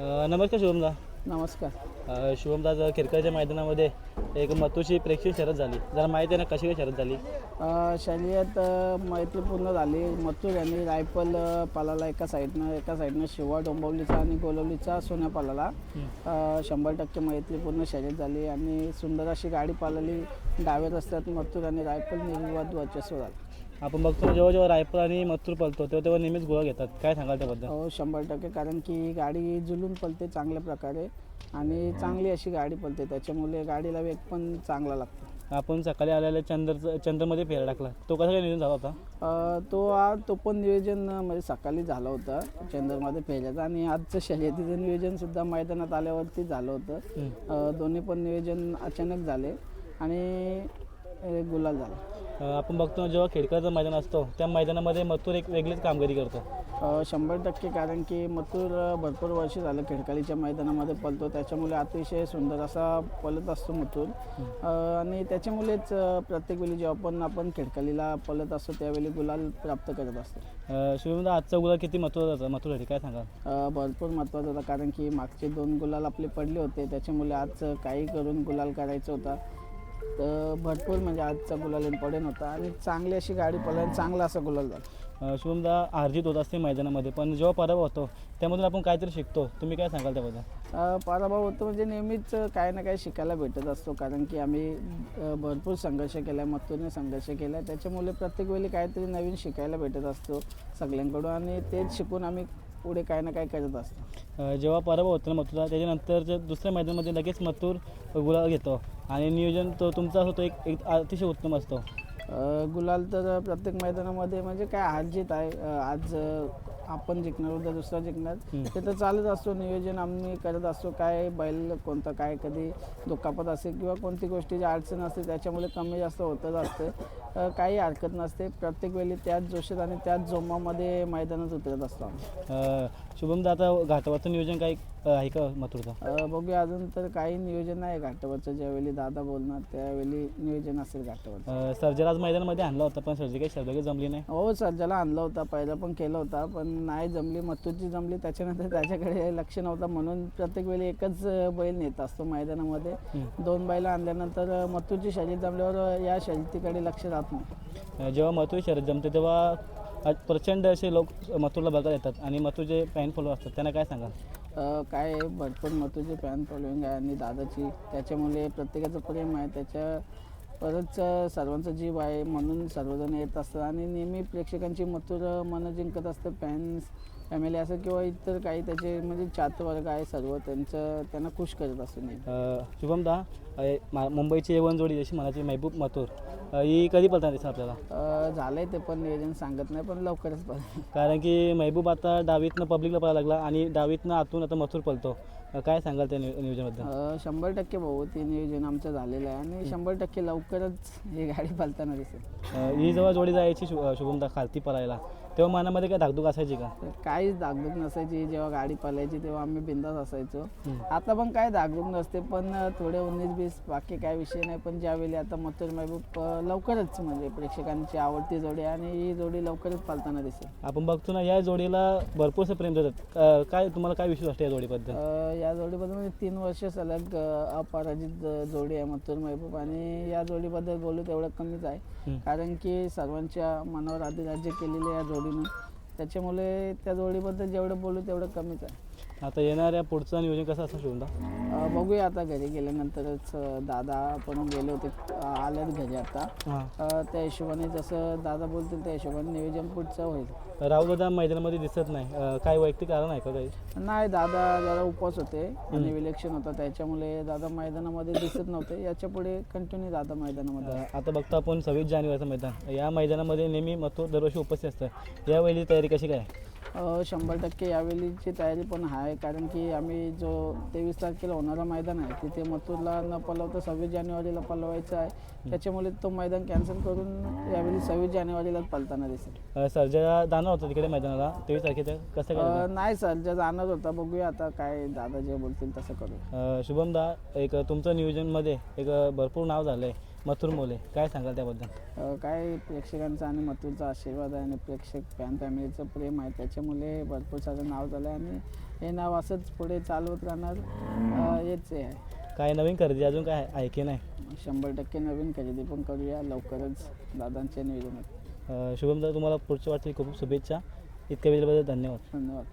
अ, नमस्कार शुभमदा. नमस्कार. अ, शुभमदा आज मैदानामध्ये एक मतूची प्रेक्षणीय शरद झाली. जरा माहिती आहे ना कशी काय शरद झाली? अ, शर्यत अ, मैत्रीपूर्ण झाली. मथुर यांनी रायफल अ, पालाला एका साईडनं एका साईडनं शिवा डोंबवलीचा आणि गोलवलीचा सोन्या पालाला. अ, शंभर टक्के मैत्रीपूर्ण शर्यत झाली आणि सुंदर अशी गाडी पालली. डाव्या रस्त्यात मथुर आणि रायफल निर्विवाद वर्चस्व झालं. आपण बघतो जेव्हा जेव्हा रायफल आणि मथुर पळतो तेव्हा तेव्हा नेहमीच गोळा घेतात. काय सांगाल त्याबद्दल? हो शंभर टक्के. कारण की गाडी जुलून पलते चांगल्या प्रकारे आणि चांगली अशी गाडी पलते. त्याच्यामुळे गाडीला वेग पण चांगला लागतो. आपण सकाळी आलेल्या चंद्र चंद्रमध्ये फेरा टाकला. तो कसा काय नियोजन झाला होता? अ, तो आ तो पण नियोजन म्हणजे सकाळी झालं होतं. चंद्रमध्ये फेऱ्याचं आणि आजचं शर्यतीचं नियोजन सुद्धा मैदानात आल्यावरती झालं होतं. अ, दोन्ही पण नियोजन अचानक झाले. आणि अ, गुलाल झाला. अ, आपण बघतो जेव्हा खेडकरचं मैदान असतो त्या मैदानामध्ये मथुर एक वेगळीच कामगिरी करतो. अ, शंभर टक्के कारण की मथुर अ, भरपूर वर्ष झालं खिडकालीच्या मैदानामध्ये पळतो. त्याच्यामुळे अतिशय सुंदर असा पळत असतो मथुर. अ, आणि त्याच्यामुळेच अ, प्रत्येक वेळी जेव्हा पण आपण खिडकालीला पळत असतो त्यावेळी गुलाल प्राप्त करत असतो. अ, आजचा गुलाल किती महत्त्वाचा होता? मथुरसाठी काय सांगाल? अ, भरपूर महत्त्वाचं होतं कारण की मागचे दोन गुलाल आपले पडले होते. त्याच्यामुळे आज काही करून गुलाल करायचा होता. तर भरपूर म्हणजे आजचा गुलाल इम्पॉर्टंट होता आणि चांगली अशी गाडी पडली चांगला असा गुलाल झाला. शुभमदा अर्जित होत असते मैदानामध्ये पण जेव्हा पराभव होतो त्यामधून आपण काहीतरी शिकतो. तुम्ही काय सांगाल त्याबद्दल? अ, पराभव होतो म्हणजे नेहमीच काही ना काही शिकायला भेटत असतो कारण की आम्ही अ, भरपूर संघर्ष केला आहे मत्तूने संघर्ष केला. आहे त्याच्यामुळे प्रत्येक वेळी काहीतरी नवीन शिकायला भेटत असतो सगळ्यांकडून आणि तेच शिकून आम्ही पुढे काही ना काही करत असतो. जेव्हा पराभव होतो ना मथुरचा त्याच्यानंतर दुसऱ्या मैदानामध्ये लगेच मथुर गुलाल घेतो. आणि नियोजन तो तुमचा असतो एक एक अतिशय उत्तम असतो. गुलाल तर प्रत्येक मैदानामध्ये म्हणजे काय हार जीत आहे. आज आपण जिंकणार उद्या दुसरा जिंकणार. ते तर चालत असतो नियोजन आम्ही करत असतो काय बैल कोणतं काय कधी दुखापत असेल किंवा कोणती गोष्टीची अडचण असते त्याच्यामुळे कमी जास्त होतच असते. काही हरकत नसते. प्रत्येक वेळी त्याच जोशात आणि त्याच जोमामध्ये मैदानात उतरत असतो आम्ही. शुभमदा आता घाटावरचं नियोजन काही आहे का मथुरचं? बघूया अजून तर काही नियोजन नाही घाटावरचं. ज्यावेळी दादा बोलणार त्यावेळी नियोजन असेल घाटावरचं. अ, सर्जर आज मैदानामध्ये आणला होता पण सर्जी काही शब्द काही जमली नाही? हो सर्जाला आणला होता पहिला पण केला होता पण नाही जमली मथुरची जमली त्याच्यानंतर त्याच्याकडे लक्ष नव्हतं. म्हणून प्रत्येक वेळी एकच बैल नेत असतो मैदानामध्ये. दोन बैल आणल्यानंतर मथुरची शर्यत जमल्यावर या शर्यतीकडे लक्ष राहत नाही. जेव्हा मथुर शर्यत जमते तेव्हा प्रचंड असे लोक मथुरला बघायला येतात. आणि मथुरचे फॅन फॉलो असतात त्यांना काय सांगाल? काय भरपूर मथुरची फॅन फॉलोईंग आहे. आणि दादाची त्याच्यामुळे प्रत्येकाचं प्रेम आहे. त्याच्या परत सर्वांचा जीव आहे म्हणून सर्वजण येत असतात आणि नेहमी प्रेक्षकांची मथुर मन जिंकत असतं फॅन्स फॅमिली असं किंवा इतर काही त्याचे म्हणजे चाहते वर्ग आहे सर्व त्यांचं त्यांना खुश करत असतो अ, शुभमदा मा- मुंबईची एवन जोडी जशी म्हणायची महबूब मथुर ही कधी पळताना दिसतं आपल्याला? झालंय ते पण नियोजन सांगत नाही पण लवकरच पण कारण की महबूब आता डावीतनं पब्लिकला पळायला लागला आणि डावीतनं आतून आता मथुर पळतो. काय सांगाल त्या नियो- नियोजनाबद्दल? अ, शंभर टक्के भाऊ ते नियोजन आमचं झालेलं आहे आणि शंभर टक्के लवकरच ही गाडी पलताना दिसेल. अ, ही जेव्हा जोडी जायची शु अ, शुभमदा खालती पळायला तेव्हा मनामध्ये काय धाकधूक असायची का? काहीच धाकधूक नसायची. जेव्हा गाडी पलायची तेव्हा आम्ही बिंदास असायचो. आता पण काय धाकधूक नसते पण थोडे उन्नीस बीस बाकी काय विषय नाही. पण ज्यावेळी आता मथुर महबूब लवकरच म्हणजे प्रेक्षकांची आवडती जोडी आणि ही जोडी लवकरच पालताना दिसेल. आपण बघतो ना या जोडीला भरपूरसं प्रेम देतात. काय तुम्हाला काय विश्वास वाटतं या जोडीबद्दल? या जोडीबद्दल म्हणजे तीन वर्ष सलग अपराजित जोडी आहे मथुर महबूब. आणि या जोडीबद्दल बोलू तेवढं कमीच आहे. कारण की सर्वांच्या मनावर अधिराज्य केलेले या जोडीनं त्याच्यामुळे त्या जोडीबद्दल जेवढं बोलू तेवढं कमीच आहे. आता येणाऱ्या पुढचं नियोजन कसं असतं शुभमदा अ, बघूया आता घरी गेल्यानंतरच अ, दादा पण गेले होते अ, आलेत घरी आता. हां. अ, त्या हिशोबाने जसं दादा बोलतील त्या हिशोबाने नियोजन पुढचं होईल. राहुल मैदानामध्ये दिसत नाही. अ, काय वैयक्तिक कारण आहे का काही? नाही दादा जरा उपवास होते आणि विलेक्शन होता. त्याच्यामुळे दादा मैदानामध्ये दिसत नव्हते. याच्यापुढे कंटिन्यू दादा मैदानामध्ये. आहे. अ, आता बघतो आपण सव्वीस जानेवारीचं मैदान. या मैदानामध्ये नेहमी मथुर दरवर्षी उपस्थित असतं. यावेळी तयारी कशी काय? अ, शंभर टक्के यावेळीची तयारी पण आहे कारण की आम्ही जो तेवीस तारखेला होणारा मैदान आहे तिथे मथुरला न पलवता सव्वीस जानेवारीला पलवायचं आहे. त्याच्यामुळे तो मैदान कॅन्सल करून यावेळी सव्वीस जानेवारीलाच पलताना दिसेल. सर्जा जाणार होता तिकडे मैदानाला? तेवीस तारखेचं कसं नाही सर जे जाणार होता. बघूया आता काय दादा जे बोलतील तसं करू शुभमदा एक तुमचं नियोजनमध्ये एक भरपूर नाव झालं आहे मथुर मोले काय सांगाल त्याबद्दल? अ, काय प्रेक्षकांचा आणि मथुरचा आशीर्वाद आहे आणि प्रेक्षक फॅन फॅमिलीचं प्रेम आहे. त्याच्यामुळे भरपूर सारं नाव झालं आहे आणि हे नाव असंच पुढे चालवत राहणार अ, हेच आहे. काय नवीन खरेदी अजून काय आहे की नाही? शंभर टक्के नवीन खरेदी पण करूया लवकरच दादांच्या नियोजनात अं, शुभम दादा तुम्हाला पुढच्या वाटची खूप शुभेच्छा. इतक्या वेळेबद्दल धन्यवाद. धन्यवाद.